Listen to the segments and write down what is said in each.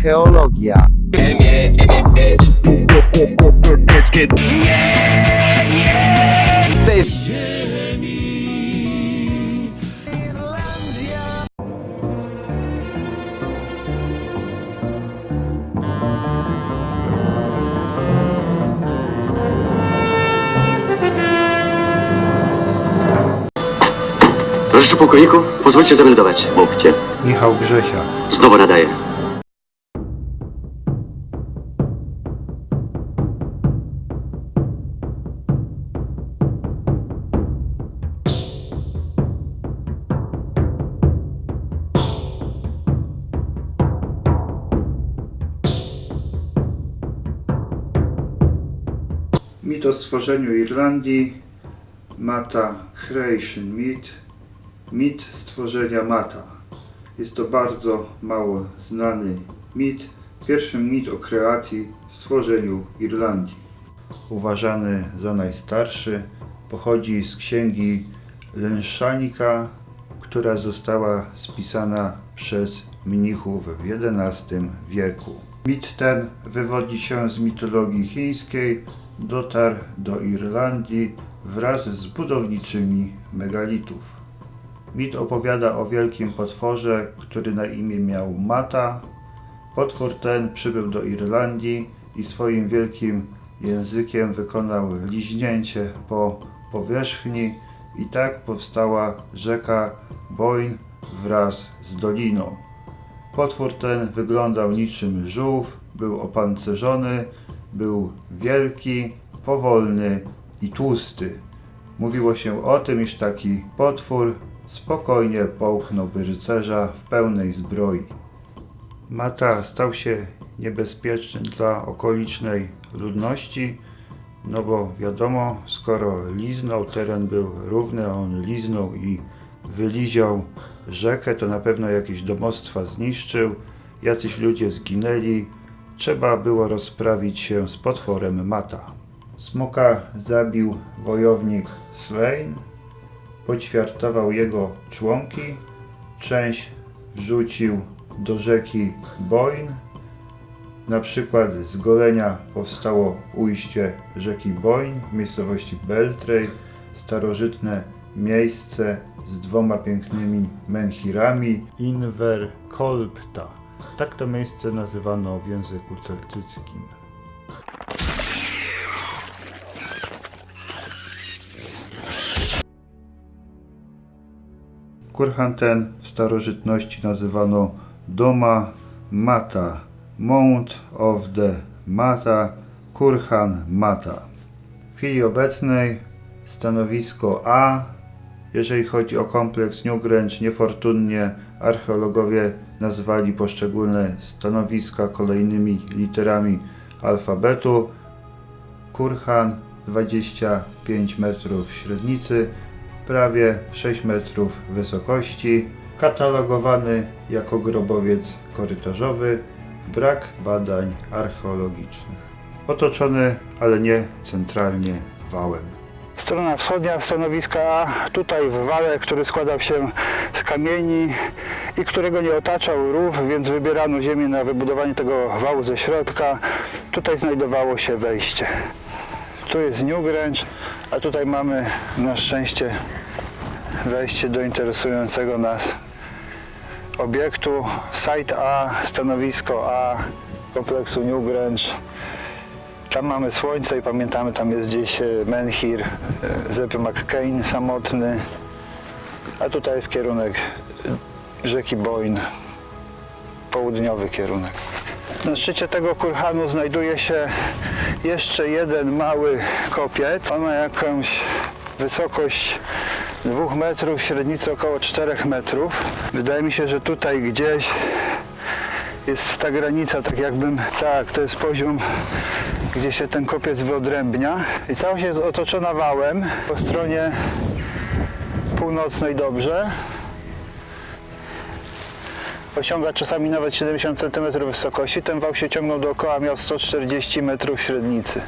Archeologia. Proszę pułkowniku, pozwólcie zameldować. Mówcie. Michał Grzesia. Znowu nadaję. Mit o stworzeniu Irlandii, Mata Creation Myth, mit stworzenia Mata. Jest to bardzo mało znany mit. Pierwszy mit o kreacji, stworzeniu Irlandii. Uważany za najstarszy, pochodzi z księgi Lenszanika, która została spisana przez mnichów w XI wieku. Mit ten wywodzi się z mitologii chińskiej, dotarł do Irlandii wraz z budowniczymi megalitów. Mit opowiada o wielkim potworze, który na imię miał Mata. Potwór ten przybył do Irlandii i swoim wielkim językiem wykonał liźnięcie po powierzchni i tak powstała rzeka Boyne wraz z doliną. Potwór ten wyglądał niczym żółw, był opancerzony, był wielki, powolny i tłusty. Mówiło się o tym, iż taki potwór spokojnie połknąłby rycerza w pełnej zbroi. Mata stał się niebezpieczny dla okolicznej ludności, no bo wiadomo, skoro liznął, teren był równy, on liznął i wyliział rzekę, to na pewno jakieś domostwa zniszczył, jacyś ludzie zginęli, trzeba było rozprawić się z potworem Mata. Smoka zabił wojownik Svein, poćwiartował jego członki, część wrzucił do rzeki Boyne. Na przykład z golenia powstało ujście rzeki Boyne w miejscowości Beltray, starożytne miejsce z dwoma pięknymi menhirami Inver Kolpta. Tak to miejsce nazywano w języku celtyckim. Kurhan ten w starożytności nazywano Doma Mata, Mount of the Mata, Kurhan Mata. W chwili obecnej stanowisko A, jeżeli chodzi o kompleks Newgrange, niefortunnie archeologowie nazwali poszczególne stanowiska kolejnymi literami alfabetu. Kurhan 25 metrów średnicy, prawie 6 metrów wysokości, katalogowany jako grobowiec korytarzowy, brak badań archeologicznych. Otoczony, ale nie centralnie wałem. Strona wschodnia stanowiska tutaj w wale, który składał się z kamieni i którego nie otaczał rów, więc wybierano ziemię na wybudowanie tego wału ze środka. Tutaj znajdowało się wejście. Tu jest Newgrange, a tutaj mamy na szczęście wejście do interesującego nas obiektu. Site A, stanowisko A kompleksu Newgrange. Tam mamy słońce i pamiętamy, tam jest gdzieś e, menhir, e, Zepy McCain samotny, a tutaj jest kierunek e, rzeki Boyne, południowy kierunek. Na szczycie tego kurhanu znajduje się jeszcze jeden mały kopiec. On ma jakąś wysokość 2 metrów, średnicę około 4 metrów. Wydaje mi się, że tutaj gdzieś jest ta granica, tak jakbym, tak, to jest poziom, gdzie się ten kopiec wyodrębnia. I całość jest otoczona wałem po stronie północnej dobrze. Osiąga czasami nawet 70 cm wysokości. Ten wał się ciągnął dookoła, miał 140 metrów średnicy.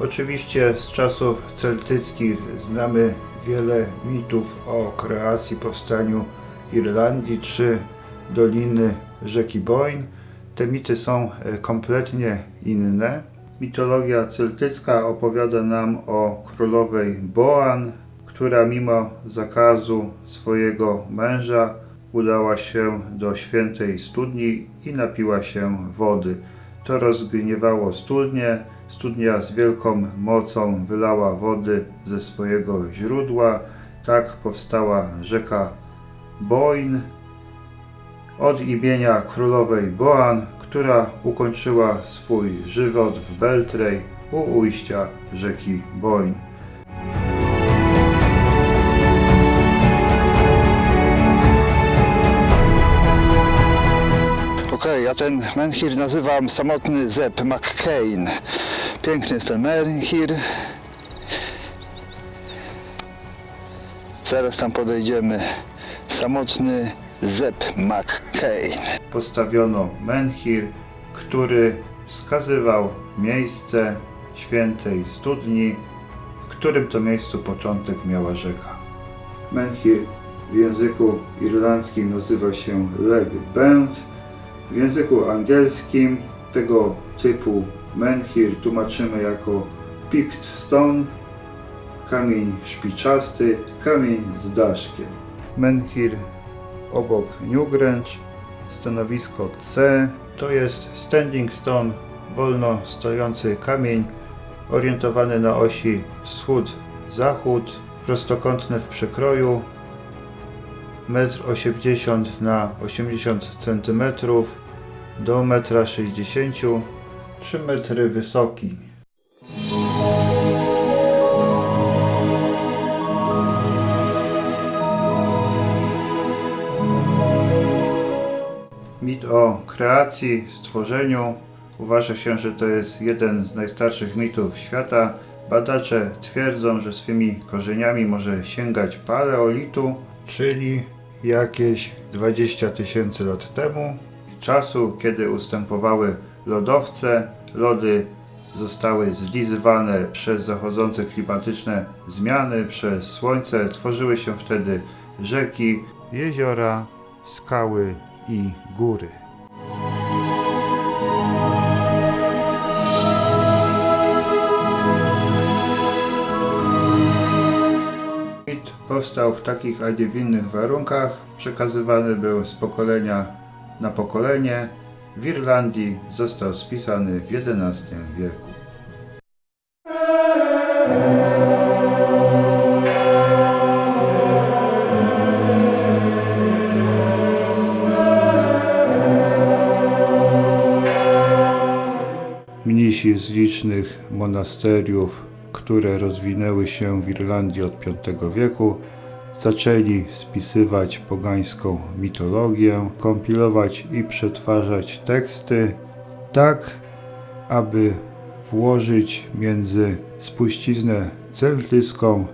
Oczywiście z czasów celtyckich znamy wiele mitów o kreacji, powstaniu Irlandii czy Doliny rzeki Boyne. Te mity są e, kompletnie inne. Mitologia celtycka opowiada nam o królowej Boan, która mimo zakazu swojego męża udała się do świętej studni i napiła się wody. To rozgniewało studnię. Studnia z wielką mocą wylała wody ze swojego źródła. Tak powstała rzeka Boyne od imienia królowej Boan, która ukończyła swój żywot w Beltrej u ujścia rzeki Boyne. Okej, ja ten menhir nazywam samotny Zeb McCain. Piękny jest ten menhir. Zaraz tam podejdziemy. Samotny Zeb McCain. postawiono menhir, który wskazywał miejsce świętej studni, w którym to miejscu początek miała rzeka. Menhir w języku irlandzkim nazywa się leg bend. W języku angielskim tego typu menhir tłumaczymy jako picked stone, kamień szpiczasty, kamień z daszkiem. Menhir obok Newgrange Stanowisko C to jest standing stone, wolno stojący kamień orientowany na osi wschód-zachód, prostokątny w przekroju, 1,80 m na 80 cm do 1,60 m, 3 metry wysoki. Mit o kreacji, stworzeniu uważa się, że to jest jeden z najstarszych mitów świata. Badacze twierdzą, że swymi korzeniami może sięgać paleolitu, czyli jakieś 20 tysięcy lat temu, czasu, kiedy ustępowały lodowce, lody zostały zlizywane przez zachodzące klimatyczne zmiany, przez słońce, tworzyły się wtedy rzeki, jeziora, skały i góry. Mit powstał w takich, a nie w innych warunkach. Przekazywany był z pokolenia na pokolenie. W Irlandii został spisany w XI wieku. Mnisi z licznych monasteriów, które rozwinęły się w Irlandii od V wieku, zaczęli spisywać pogańską mitologię, kompilować i przetwarzać teksty, tak aby włożyć między spuściznę celtycką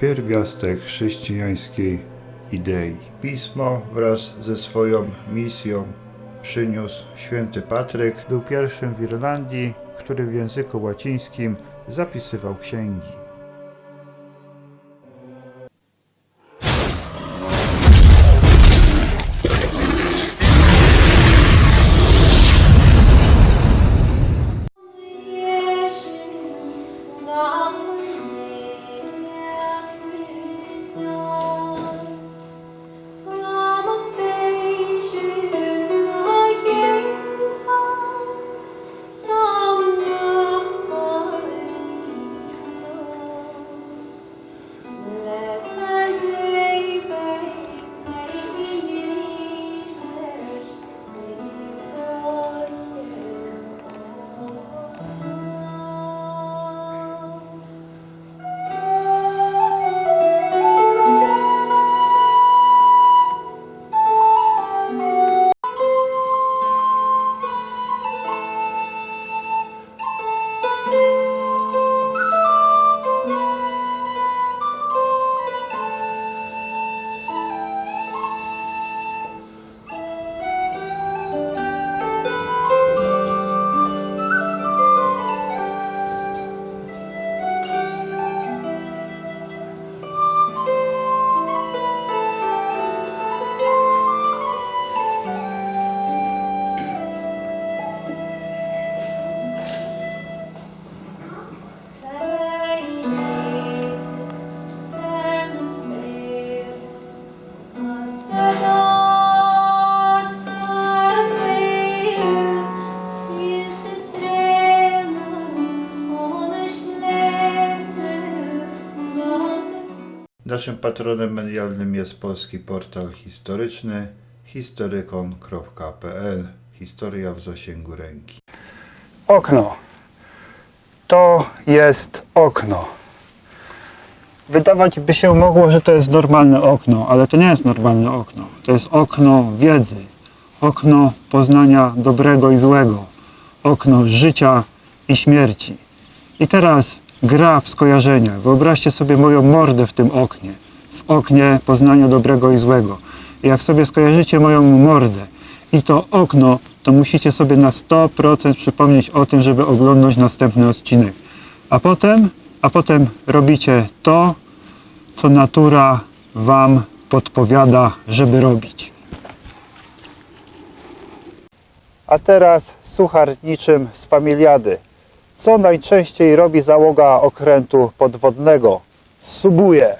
pierwiastek chrześcijańskiej idei. Pismo wraz ze swoją misją przyniósł święty Patryk. Był pierwszym w Irlandii, który w języku łacińskim zapisywał księgi. Naszym patronem medialnym jest polski portal historyczny historykon.pl Historia w zasięgu ręki. Okno. To jest okno. Wydawać by się mogło, że to jest normalne okno, ale to nie jest normalne okno. To jest okno wiedzy, okno poznania dobrego i złego, okno życia i śmierci. I teraz gra w skojarzenia. Wyobraźcie sobie moją mordę w tym oknie, w oknie poznania dobrego i złego. Jak sobie skojarzycie moją mordę i to okno, to musicie sobie na 100% przypomnieć o tym, żeby oglądać następny odcinek. A potem, a potem robicie to, co natura wam podpowiada, żeby robić. A teraz suchar niczym z familiady. Co najczęściej robi załoga okrętu podwodnego? Subuje.